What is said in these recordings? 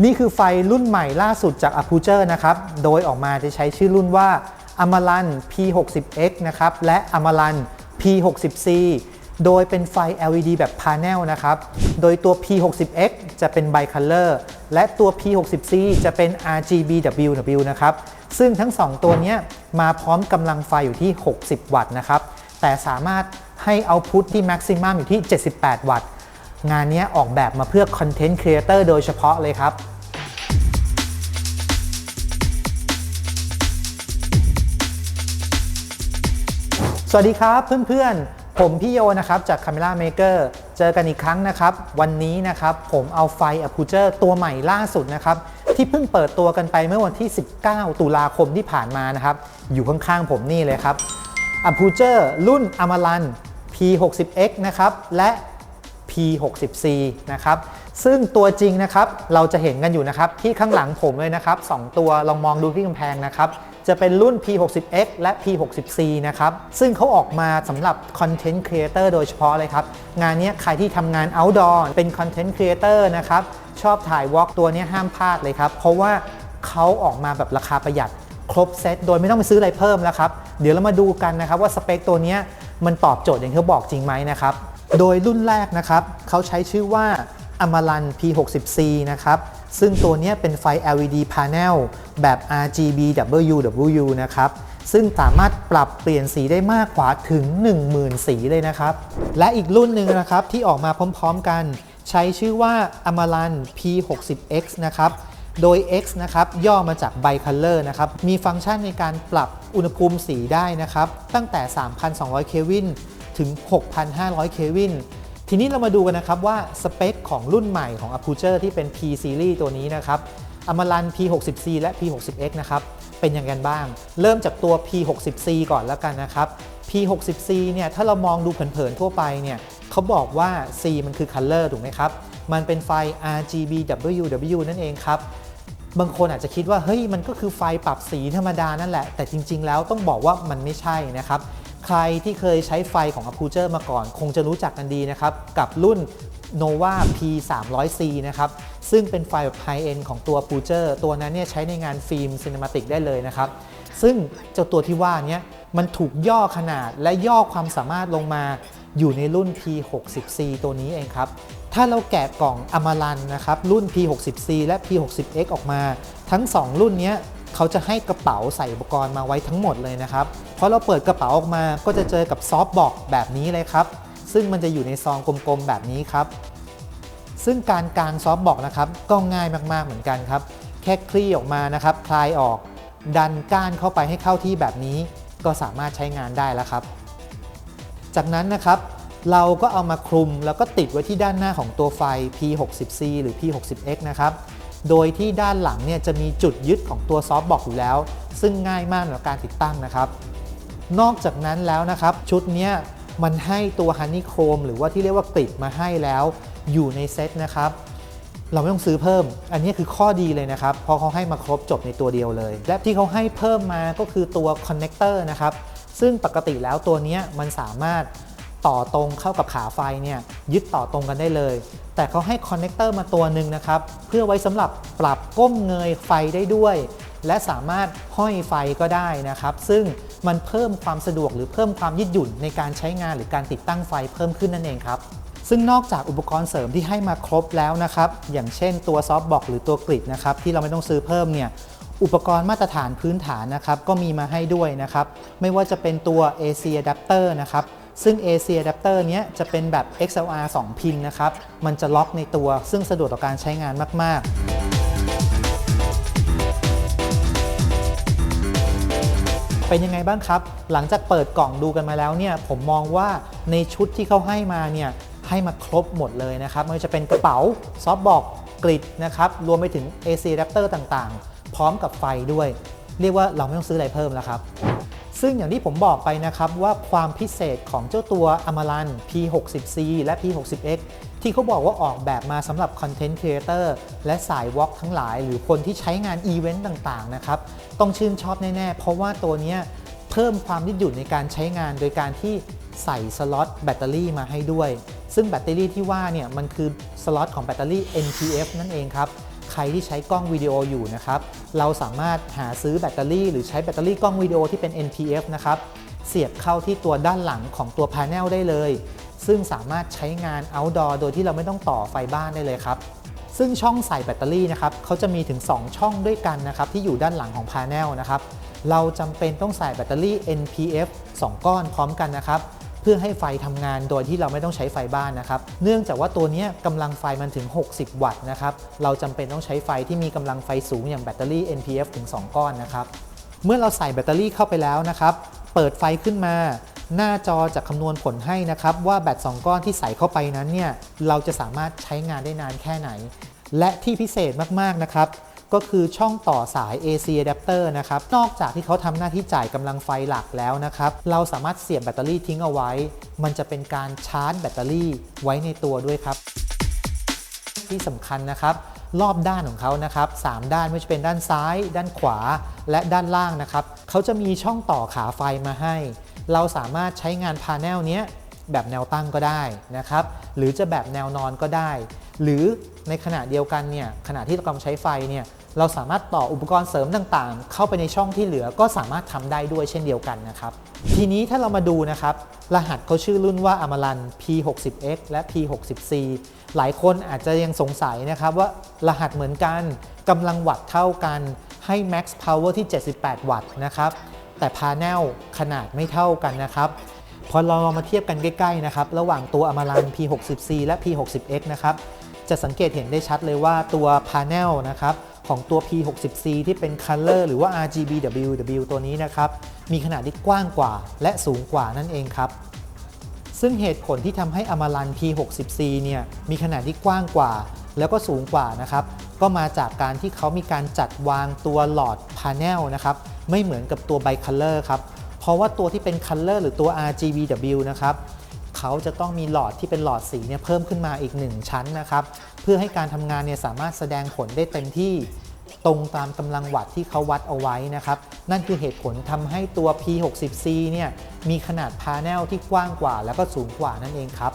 นี่คือไฟรุ่นใหม่ล่าสุดจาก a p u j e นะครับ โดยออกมาจะใช้ชื่อรุ่นว่า Amaran P60X นะครับ และ Amaran P60C โดยเป็นไฟ LED แบบพา n e l นะครับ โดยตัว P60X จะเป็น Bicolor และตัว P60C จะเป็น RGBWW นะครับ ซึ่งทั้ง 2 ตัวนี้มาพร้อมกำลังไฟอยู่ที่ 60 วัตต์นะครับ แต่สามารถให้เอาพุทที่ maximum อยู่ที่ 78 วัตต์ งานนี้ออกแบบมาเพื่อคอนเทนต์ครีเอเตอร์โดยเฉพาะเลยครับสวัสดีครับเพื่อนๆ ผมพี่โยนะครับจาก Camera Maker เจอกันอีกครั้งนะครับ วันนี้นะครับผมเอาไฟ a p u j e r ตัวใหม่ล่าสุดนะครับ ที่เพิ่งเปิดตัวกันไปเมื่อวันที่ 19 ตุลาคมที่ผ่านมานะครับ อยู่ข้างๆผมนี่เลยครับ a p u j e r รุ่น Amaran P60X นะครับ และ P60C นะครับซึ่งตัวจริงนะครับเราจะเห็นกันอยู่นะครับที่ข้างหลังผมเลยนะครับ 2 ตัวลองมองดูที่กำแพงนะครับจะเป็นรุ่น P60X และ P60C นะครับ ซึ่งเขาออกมาสำหรับ Content Creator โดยเฉพาะเลยครับ งานนี้ใครที่ทำงาน outdoor เป็น Content Creator นะครับ ชอบถ่ายวอล์กตัวนี้ห้ามพลาดเลยครับ เพราะว่าเขาออกมาแบบราคาประหยัด ครบเซตโดยไม่ต้องไปซื้ออะไรเพิ่มแล้วครับ เดี๋ยวเรามาดูกันนะครับว่าสเปคตัวนี้มันตอบโจทย์อย่างที่เขาบอกจริงไหมนะครับ โดยรุ่นแรกนะครับเขาใช้ชื่อว่า Amaran P60C นะครับ ซึ่งตัวนี้เป็นไฟ LED panel แบบ RGBWW นะครับ ซึ่งสามารถปรับเปลี่ยนสีได้มากกว่าถึง 10,000 สีเลยนะครับ และอีกรุ่นหนึ่งนะครับที่ออกมาพร้อมๆกัน ใช้ชื่อว่า Amaran P60X นะครับโดย X นะครับย่อมาจาก Bicolor นะครับ มีฟังก์ชันในการปรับอุณหภูมิสีได้นะครับ ตั้งแต่ 3,200 เควิน ถึง 6,500 เคลวิน ทีนี้เรามาดูกันนะครับว่าสเปคของรุ่นใหม่ของ a p u j e r ที่เป็น P Series ตัวนี้นะครับ Amaran P60C และ P60X นะครับเป็นอย่างกันบ้าง เริ่มจากตัว P60C ก่อนแล้วกันนะครับ P60C เนี่ยถ้าเรามองดูเผินๆทั่วไปเนี่ยเขาบอกว่า C มันคือ Color ถูกไหมครับ มันเป็นไฟ RGBWW นั่นเองครับบางคนอาจจะคิดว่าเฮ้ยมันก็คือไฟปรับสีธรรมดานั่นแหละ แต่จริง ๆ แล้วต้องบอกว่ามันไม่ใช่นะครับ ใครที่เคยใช้ไฟของ a p u j e r มาก่อน คงจะรู้จักกันดีนะครับ กับรุ่น Nova P300C นะครับ ซึ่งเป็นไฟแบบไฮเอนของตัว a p u j e r ตัวนั้นเนี่ยใช้ในงานฟิล์มซิน e มาติกได้เลยนะครับ ซึ่งเจ้าตัวที่ว่านี้มันถูกย่อขนาดและย่อความสามารถลงมาอยู่ในรุ่น P60C ตัวนี้เองครับ ถ้าเราแกะกล่องอม r รันนะครับรุ่น P60C และ P60X ออกมา ทั้ง 2 รุ่นนี้ เขาจะให้กระเป๋าใส่อุปกรณ์มาไว้ทั้งหมดเลยนะครับพอเราเปิดกระเป๋าออกมาก็จะเจอกับซอฟต์บอกแบบนี้เลยครับ ซึ่งมันจะอยู่ในซองกลมๆแบบนี้ครับ ซึ่งการกางซอฟต์บอกนะครับก็ง่ายมากๆเหมือนกันครับ แค่คลี่ออกมานะครับ คลายออก ดันก้านเข้าไปให้เข้าที่แบบนี้ ก็สามารถใช้งานได้แล้วครับ จากนั้นนะครับเราก็เอามาคลุมแล้วก็ติดไว้ที่ด้านหน้าของตัวไฟ P60C หรือ P60X นะครับ โดยที่ด้านหลังเนี่ยจะมีจุดยึดของตัวซอฟต์บอกอยู่แล้ว ซึ่งง่ายมากในการติดตั้งนะครับ นอกจากนั้นแล้วนะครับ ชุดนี้มันให้ตัวฮันนี่โครมหรือว่าที่เรียกว่ากริดมาให้แล้วอยู่ในเซตนะครับเราไม่ต้องซื้อเพิ่ม อันนี้คือข้อดีเลยนะครับ เพราะเขาให้มาครบจบในตัวเดียวเลย และที่เขาให้เพิ่มมาก็คือตัวคอนเนคเตอร์นะครับ ซึ่งปกติแล้วตัวนี้มันสามารถ ต่อตรงเข้ากับขาไฟเนี่ยยึดต่อตรงกันได้เลย แต่เขาให้คอนเนคเตอร์มาตัวหนึ่งนะครับ เพื่อไว้สำหรับปรับก้มเงยไฟได้ด้วย และสามารถห้อยไฟก็ได้นะครับ ซึ่งมันเพิ่มความสะดวกหรือเพิ่มความยืดหยุ่นในการใช้งานหรือการติดตั้งไฟเพิ่มขึ้นนั่นเองครับซึ่งนอกจากอุปกรณ์เสริมที่ให้มาครบแล้วนะครับ อย่างเช่นตัวซอฟต์บอกหรือตัวกริดนะครับที่เราไม่ต้องซื้อเพิ่มเนี่ยอุปกรณ์มาตรฐานพื้นฐานนะครับก็มีมาให้ด้วยนะครับ ไม่ว่าจะเป็นตัว AC adapter นะครับ ซึ่ง AC adapter เนี้ยจะเป็นแบบ XLR 2 พินนะครับ มันจะล็อกในตัว ซึ่งสะดวกต่อการใช้งานมาก ๆ เป็นยังไงบ้างครับ หลังจากเปิดกล่องดูกันมาแล้วเนี่ย ผมมองว่าในชุดที่เขาให้มาเนี่ย ให้มาครบหมดเลยนะครับไม่ว่าจะเป็นกระเป๋า ซอฟต์บอกกริดนะครับ รวมไปถึง AC adapter ต่างๆ พร้อมกับไฟด้วย เรียกว่าเราไม่ต้องซื้ออะไรเพิ่มแล้วครับ ซึ่งอย่างที่ผมบอกไปนะครับว่าความพิเศษของเจ้าตัว Amaran P60C และ P60X ที่เขาบอกว่าออกแบบมาสำหรับ Content Creator และสายวอล์กทั้งหลาย หรือคนที่ใช้งานอีเวนต์ต่างๆนะครับต้องชื่นชอบแน่ ๆ เพราะว่าตัวนี้เพิ่มความยืดหยุ่นในการใช้งานโดยการที่ใส่สล็อตแบตเตอรี่มาให้ด้วย ซึ่งแบตเตอรี่ที่ว่าเนี่ยมันคือสล็อตของแบตเตอรี่ NPF นั่นเองครับ ใครที่ใช้กล้องวิดีโออยู่นะครับ เราสามารถหาซื้อแบตเตอรี่ หรือใช้แบตเตอรี่กล้องวิดีโอที่เป็น NPF นะครับ เสียบเข้าที่ตัวด้านหลังของตัวพา n e l ได้เลย ซึ่งสามารถใช้งาน outdoor โดยที่เราไม่ต้องต่อไฟบ้านได้เลยครับ ซึ่งช่องใส่แบตเตอรี่นะครับเขาจะมีถึง 2 ช่องด้วยกันนะครับที่อยู่ด้านหลังของพา n e l นะครับ เราจำเป็นต้องใส่แบตเตอรี่ NPF 2 ก้อนพร้อมกันนะครับ เพื่อให้ไฟทำงานโดยที่เราไม่ต้องใช้ไฟบ้านนะครับ เนื่องจากว่าตัวนี้กำลังไฟมันถึง 60 วัตต์นะครับ เราจำเป็นต้องใช้ไฟที่มีกำลังไฟสูงอย่างแบตเตอรี่ NPF ถึง 2 ก้อนนะครับ เมื่อเราใส่แบตเตอรี่เข้าไปแล้วนะครับ เปิดไฟขึ้นมา หน้าจอจะคำนวณผลให้นะครับว่าแบต 2 ก้อนที่ใส่เข้าไปนั้นเนี่ย เราจะสามารถใช้งานได้นานแค่ไหน และที่พิเศษมากๆนะครับ ก็คือช่องต่อสาย AC adapter นะครับ นอกจากที่เขาทำหน้าที่จ่ายกำลังไฟหลักแล้วนะครับ เราสามารถเสียบแบตเตอรี่ทิ้งเอาไว้ มันจะเป็นการชาร์จแบตเตอรี่ไว้ในตัวด้วยครับ ที่สำคัญนะครับ รอบด้านของเขานะครับ3ด้านไม่ว่าจะเป็นด้านซ้าย ด้านขวา และด้านล่างนะครับเขาจะมีช่องต่อขาไฟมาให้ เราสามารถใช้งานพา n e l เนี้ยแบบแนวตั้งก็ได้นะครับ หรือจะแบบแนวนอนก็ได้ หรือในขณะเดียวกันเนี่ยขณะที่เรากำลังใช้ไฟเนี่ย เราสามารถต่ออุปกรณ์เสริมต่างๆ เข้าไปในช่องที่เหลือก็สามารถทำได้ด้วยเช่นเดียวกันนะครับ ทีนี้ถ้าเรามาดูนะครับ รหัสเขาชื่อรุ่นว่า Amaran P60X และ P60C หลายคนอาจจะยังสงสัยนะครับว่ารหัสเหมือนกันกำลังวัตต์เท่ากันให้ Max Power ที่ 78 วัตต์นะครับ แต่พา n e l ขนาดไม่เท่ากันนะครับ พอเรามาเทียบกันใกล้ๆนะครับ ระหว่างตัว Amaran P60C และ P60X นะครับ จะสังเกตเห็นได้ชัดเลยว่าตัวพา n e l นะครับ ของตัว P60C ที่เป็น Color หรือว่า RGBWW ตัวนี้นะครับ มีขนาดที่กว้างกว่า และสูงกว่านั่นเองครับ ซึ่งเหตุผลที่ทำให้ Amaran P60C เนี่ย มีขนาดที่กว้างกว่า แล้วก็สูงกว่านะครับ ก็มาจากการที่เขามีการจัดวางตัวหลอดพา n e l นะครับ ไม่เหมือนกับตัว Bicolor ครับ เพราะว่าตัวที่เป็น Color หรือตัว RGBW นะครับ เขาจะต้องมีหลอดที่เป็นหลอดสีเนี่ยเพิ่มขึ้นมาอีก 1 ชั้นนะครับ เพื่อให้การทำงานเนี่ยสามารถแสดงผลได้เต็มที่ตรงตามกำลังวัตที่เขาวัดเอาไว้นะครับ นั่นคือเหตุผลทำให้ตัว P60C เนี่ยมีขนาดพา n e l ที่กว้างกว่า แล้วก็สูงกว่านั่นเองครับ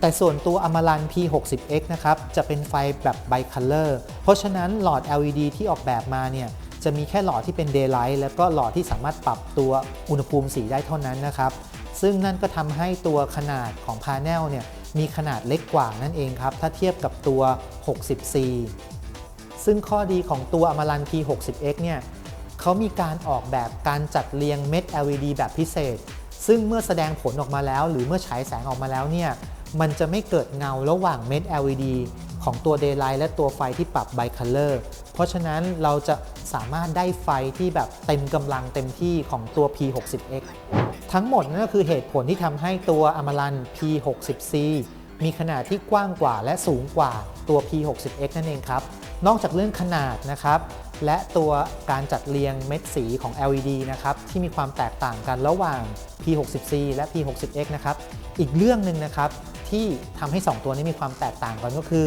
แต่ส่วนตัว Amaran P60X นะครับจะเป็นไฟแบบ Bicolor เพราะฉะนั้นหลอด LED ที่ออกแบบมาเนี่ยจะมีแค่หลอดที่เป็น Daylight แล้วก็หลอดที่สามารถปรับตัวอุณหภูมิสีได้เท่านั้นนะครับ ซึ่งนั่นก็ทำให้ตัวขนาดของพา n e l เนี่ยมีขนาดเล็กกว่านั่นเองครับ ถ้าเทียบกับตัว 60C ซึ่งข้อดีของตัว Amaran P60X เนี่ยเขามีการออกแบบการจัดเรียงเม็ด LED แบบพิเศษ ซึ่งเมื่อแสดงผลออกมาแล้ว หรือเมื่อฉายแสงออกมาแล้วเนี่ยมันจะไม่เกิดเงาระหว่างเม็ด LED ของตัว Daylight และตัวไฟที่ปรับ Bicolor เพราะฉะนั้นเราจะสามารถได้ไฟที่แบบเต็มกำลังเต็มที่ของตัว P60X ทั้งหมดนั่นก็คือเหตุผลที่ทำให้ตัว Amaran P60C มีขนาดที่กว้างกว่าและสูงกว่าตัว P60X นั่นเองครับ นอกจากเรื่องขนาดนะครับ และตัวการจัดเรียงเม็ดสีของ LED นะครับ ที่มีความแตกต่างกันระหว่าง P60C และ P60X นะครับ อีกเรื่องหนึ่งนะครับ ที่ทำให้ 2 ตัวนี้มีความแตกต่างกันก็คือ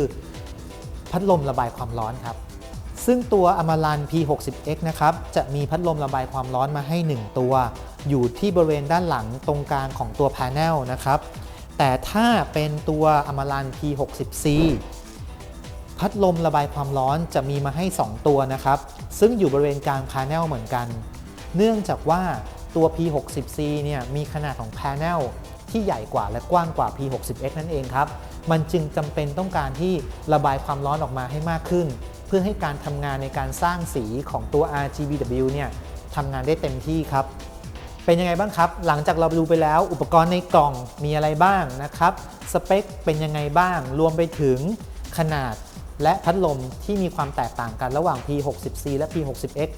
พัดลมระบายความร้อนครับ ซึ่งตัว Amaran P60X นะครับจะมีพัดลมระบายความร้อนมาให้ 1 ตัว อยู่ที่บริเวณด้านหลังตรงกลางของตัว Panel นะครับ แต่ถ้าเป็นตัว Amaran P60C พัดลมระบายความร้อนจะมีมาให้ 2 ตัวนะครับ ซึ่งอยู่บริเวณกลาง Panel เหมือนกัน เนื่องจากว่าตัว P60C เนี่ยมีขนาดของ Panel ที่ใหญ่กว่าและกว้างกว่า P60X นั่นเองครับ มันจึงจำเป็นต้องการที่ระบายความร้อนออกมาให้มากขึ้น พื่อให้การทำงานในการสร้างสีของตัว RGBW เนี่ยทำงานได้เต็มที่ครับ เป็นยังไงบ้างครับ หลังจากเราดูไปแล้วอุปกรณ์ในกล่องมีอะไรบ้างนะครับ สเปคเป็นยังไงบ้าง รวมไปถึงขนาดและพัดลมที่มีความแตกต่างกันระหว่าง P60C และ P60X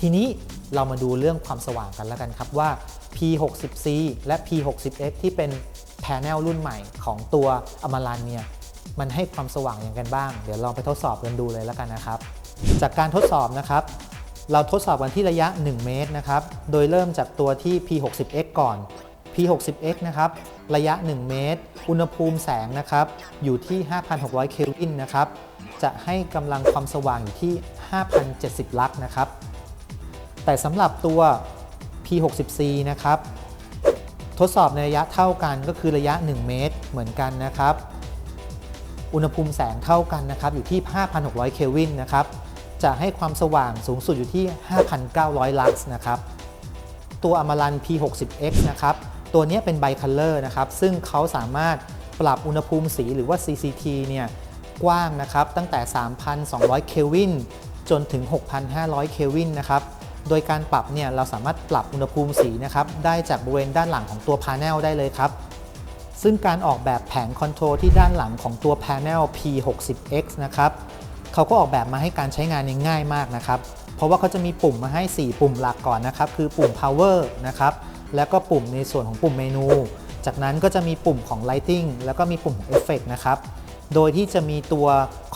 ทีนี้เรามาดูเรื่องความสว่างกันแล้วกันครับว่า P60C และ P60X ที่เป็นแผงรุ่นใหม่ของตัว Amaran เนี่ย มันให้ความสว่างอย่างกันบ้าง เดี๋ยวลองไปทดสอบกันดูเลยแล้วกันนะครับ จากการทดสอบนะครับ เราทดสอบกันที่ระยะ 1 เมตรนะครับ โดยเริ่มจากตัวที่ P60X ก่อน P60X นะครับ ระยะ 1 เมตร อุณหภูมิแสงนะครับ อยู่ที่ 5,600 เคลวินนะครับ จะให้กำลังความสว่างอยู่ที่ 5,070 ลักนะครับ แต่สำหรับตัว P60C นะครับ ทดสอบในระยะเท่ากันก็คือระยะ 1 เมตรเหมือนกันนะครับ อุณหภูมิแสงเท่ากันนะครับอยู่ที่ 5,600 เควินนะครับจะให้ความสว่างสูงสุดอยู่ที่ 5,900 ลักซ์นะครับตัวอมารัน P60X นะครับตัวนี้เป็นไบคัลเลอร์นะครับซึ่งเขาสามารถปรับอุณหภูมิสีหรือว่า CCT เนี่ยกว้างนะครับตั้งแต่ 3,200 เควินจนถึง 6,500 เควินนะครับโดยการปรับเนี่ยเราสามารถปรับอุณหภูมิสีนะครับได้จากบริเวณด้านหลังของตัวพา n e l ได้เลยครับ ซึ่งการออกแบบแผงคอนโทรลที่ด้านหลังของตัว Panel P60X นะครับเขาก็ออกแบบมาให้การใช้งานง่ายมากนะครับ เพราะว่าเขาจะมีปุ่มมาให้ 4 ปุ่มหลักก่อนนะครับ คือปุ่ม power นะครับ แล้วก็ปุ่มในส่วนของปุ่มเมนู จากนั้นก็จะมีปุ่มของ lighting แล้วก็มีปุ่มของ effect นะครับ โดยที่จะมีตัว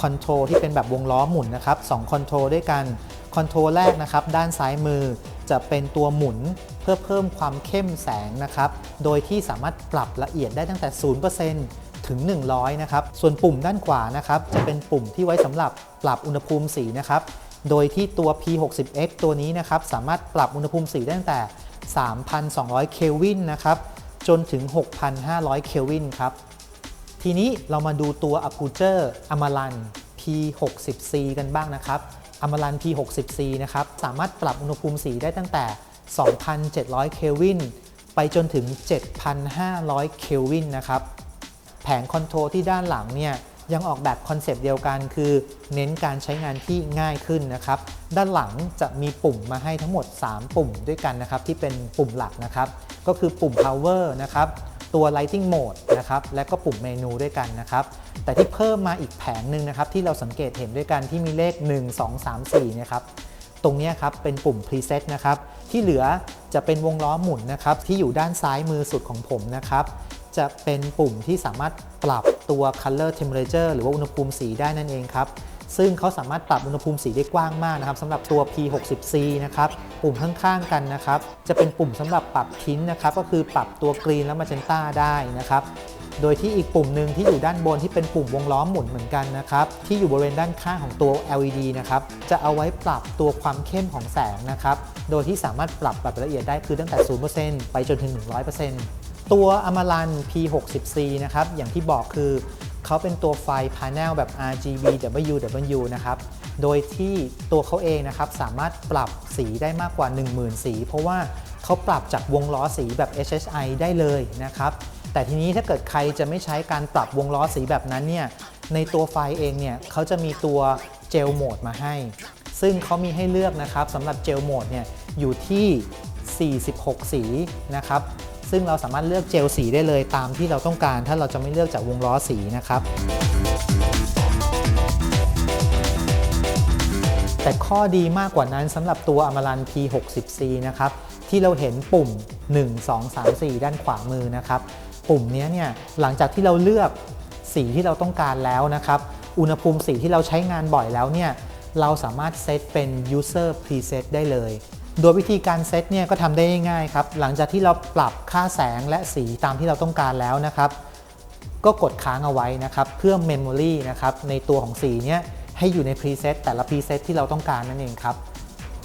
คอนโทรลที่เป็นแบบวงล้อหมุนนะครับ2คอนโทรลด้วยกัน คอนโทรลแรกนะครับ ด้านซ้ายมือจะเป็นตัวหมุนเพื่อเพิ่มความเข้มแสงนะครับ โดยที่สามารถปรับละเอียดได้ตั้งแต่ 0%ถึง 100 นะครับ ส่วนปุ่มด้านขวานะครับ จะเป็นปุ่มที่ไว้สำหรับปรับอุณหภูมิสีนะครับ โดยที่ตัว P60X ตัวนี้นะครับ สามารถปรับอุณหภูมิสีได้ตั้งแต่ 3,200 เคลวินนะครับ จนถึง 6,500 เคลวินครับ ทีนี้เรามาดูตัว Aputure Amaran P60C กันบ้างนะครับ Amaran P60C นะครับ สามารถปรับอุณหภูมิสีได้ตั้งแต่ 2,700 เคลวิน ไปจนถึง 7,500 เคลวินนะครับ แผงคอนโทรลที่ด้านหลังเนี่ยยังออกแบบคอนเซปต์เดียวกันคือ เน้นการใช้งานที่ง่ายขึ้นนะครับ ด้านหลังจะมีปุ่มมาให้ทั้งหมด 3 ปุ่มด้วยกันนะครับ ที่เป็นปุ่มหลักนะครับ ก็คือปุ่ม power นะครับ ตัว lighting mode นะครับ และก็ปุ่มเมนูด้วยกันนะครับ แต่ที่เพิ่มมาอีกแผงหนึ่งนะครับ ที่เราสังเกตเห็นด้วยกันที่มีเลข 1 2 3 4นะครับ ตรงนี้ครับเป็นปุ่ม preset นะครับ ที่เหลือจะเป็นวงล้อหมุนนะครับ ที่อยู่ด้านซ้ายมือสุดของผมนะครับ จะเป็นปุ่มที่สามารถปรับตัว color temperature หรือว่าอุณหภูมิสีได้นั่นเองครับ ซึ่งเขาสามารถปรับอุณหภูมิสีได้กว้างมากนะครับสำหรับตัว P60C นะครับปุ่มข้างๆกันนะครับ จะเป็นปุ่มสำหรับปรับทิ้นนะครับ ก็คือปรับตัวกรีนและมาเจนต้าได้นะครับโดยที่อีกปุ่มหนึ่งที่อยู่ด้านบนที่เป็นปุ่มวงล้อมหมุนเหมือนกันนะครับที่อยู่บริเวณด้านข้างของตัว LED นะครับจะเอาไว้ปรับตัวความเข้มของแสงนะครับโดยที่สามารถปรับแบบละเอียดได้คือตั้งแต่ 0%ไปจนถึง 100%ตัว Amaran P60C นะครับอย่างที่บอกคือ เขาเป็นตัวไฟพา n e l แบบ RGB WW นะครับ โดยที่ตัวเขาเองนะครับสามารถปรับสีได้มากกว่า 10,000 สี เพราะว่าเขาปรับจากวงล้อสีแบบ HHI ได้เลยนะครับ แต่ทีนี้ถ้าเกิดใครจะไม่ใช้การปรับวงล้อสีแบบนั้นเนี่ยในตัวไฟเองเนี่ยเขาจะมีตัวเจลโหมดมาให้ ซึ่งเขามีให้เลือกนะครับสำหรับเจลโหมดเนี่ยอยู่ที่ 46 สีนะครับ ซึ่งเราสามารถเลือกเจลสีได้เลยตามที่เราต้องการ ถ้าเราจะไม่เลือกจากวงล้อสีนะครับแต่ข้อดีมากกว่านั้นสำหรับตัว Amaran P60C นะครับ ที่เราเห็นปุ่ม 1 2 3 4 ด้านขวามือนะครับ ปุ่มนี้เนี่ยหลังจากที่เราเลือกสีที่เราต้องการแล้วนะครับ อุณหภูมิสีที่เราใช้งานบ่อยแล้วเนี่ยเราสามารถเซตเป็น user preset ได้เลย โดยวิธีการเซตเนี่ยก็ทำได้ง่ายครับ หลังจากที่เราปรับค่าแสงและสีตามที่เราต้องการแล้วนะครับ ก็กดค้างเอาไว้นะครับเพื่อ Memory นะครับในตัวของสีเนี่ยให้อยู่ใน Preset แต่ละ Preset ที่เราต้องการนั่นเองครับ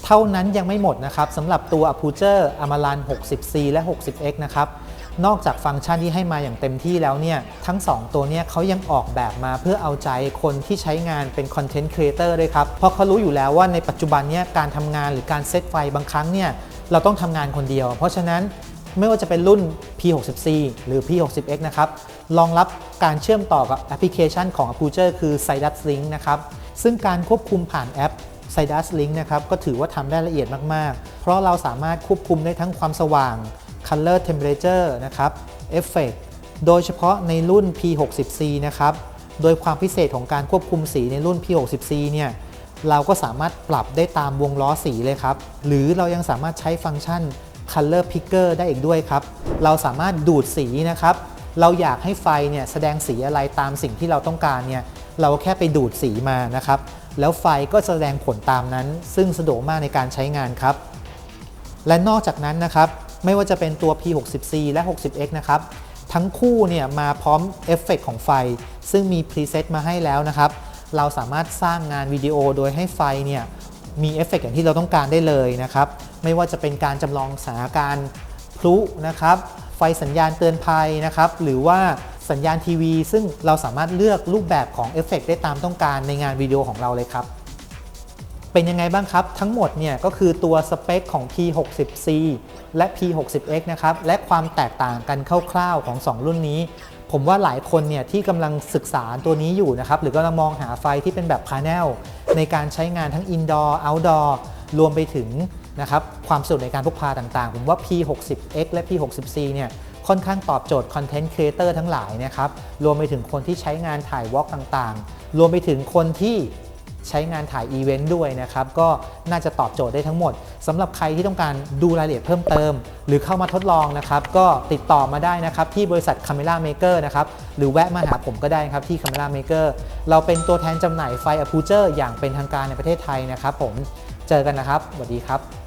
เท่านั้นยังไม่หมดนะครับสำหรับตัว Aputure Amaran 60C และ 60X นะครับ นอกจากฟังก์ชันที่ให้มาอย่างเต็มที่แล้วเนี่ยทั้ง 2 ตัวเนี่ยเขายังออกแบบมาเพื่อเอาใจคนที่ใช้งานเป็น Content Creator ด้วยครับ เพราะเขารู้อยู่แล้วว่าในปัจจุบันเนี่ยการทำงานหรือการเซตไฟบางครั้งเนี่ยเราต้องทำงานคนเดียว เพราะฉะนั้นไม่ว่าจะเป็นรุ่น P60C หรือ P60X นะครับรองรับการเชื่อมต่อกับแอปพลิเคชันของ Aputure คือ Sidus Link นะครับซึ่งการควบคุมผ่านแอป Sidus Link นะครับก็ถือว่าทำได้ละเอียดมาก ๆ เพราะเราสามารถควบคุมได้ทั้งความสว่าง Color Temperature นะครับ Effect โดยเฉพาะในรุ่น P60C นะครับ โดยความพิเศษของการควบคุมสีในรุ่น P60C เนี่ย เราก็สามารถปรับได้ตามวงล้อสีเลยครับ หรือเรายังสามารถใช้ฟังก์ชัน Color Picker ได้อีกด้วยครับ เราสามารถดูดสีนะครับ เราอยากให้ไฟเนี่ยแสดงสีอะไรตามสิ่งที่เราต้องการเนี่ย เราแค่ไปดูดสีมานะครับ แล้วไฟก็แสดงผลตามนั้น ซึ่งสะดวกมากในการใช้งานครับ และนอกจากนั้นนะครับ ไม่ว่าจะเป็นตัว P60C และ 60X นะครับ ทั้งคู่เนี่ยมาพร้อมเอฟเฟกของไฟ ซึ่งมีพรีเซตมาให้แล้วนะครับ เราสามารถสร้างงานวิดีโอโดยให้ไฟเนี่ยมีเอฟเฟกอย่างที่เราต้องการได้เลยนะครับ ไม่ว่าจะเป็นการจำลองสถานการณ์พลุนะครับ ไฟสัญญาณเตือนภัยนะครับ หรือว่าสัญญาณทีวี ซึ่งเราสามารถเลือกรูปแบบของเอฟเฟกต์ได้ตามต้องการในงานวิดีโอของเราเลยครับ เป็นยังไงบ้างครับ ทั้งหมดเนี่ยก็คือตัวสเปคของ P60C และ P60X นะครับ และความแตกต่างกันคร่าวๆของ 2 รุ่นนี้ ผมว่าหลายคนเนี่ยที่กำลังศึกษาตัวนี้อยู่นะครับ หรือกำลังมองหาไฟที่เป็นแบบพาแนลในการใช้งานทั้ง Indoor Outdoor รวมไปถึงนะครับความสะดวกในการพกพาต่างๆ ผมว่า P60X และ P60C เนี่ยค่อนข้างตอบโจทย์คอนเทนต์ครีเอเตอร์ทั้งหลายนะครับ รวมไปถึงคนที่ใช้งานถ่ายวอล์กต่างๆ รวมไปถึงคนที่ ใช้งานถ่ายอีเวนต์ด้วยนะครับ ก็น่าจะตอบโจทย์ได้ทั้งหมดสำหรับใครที่ต้องการดูรายละเอียดเพิ่มเติม หรือเข้ามาทดลองนะครับ ก็ติดต่อมาได้นะครับ ที่บริษัท Camera Maker นะครับ หรือแวะมาหาผมก็ได้ครับที่ Camera Maker เราเป็นตัวแทนจำหน่ายไฟอะพูเจอร์อย่างเป็นทางการในประเทศไทยนะครับผมเจอกันนะครับสวัสดีครับ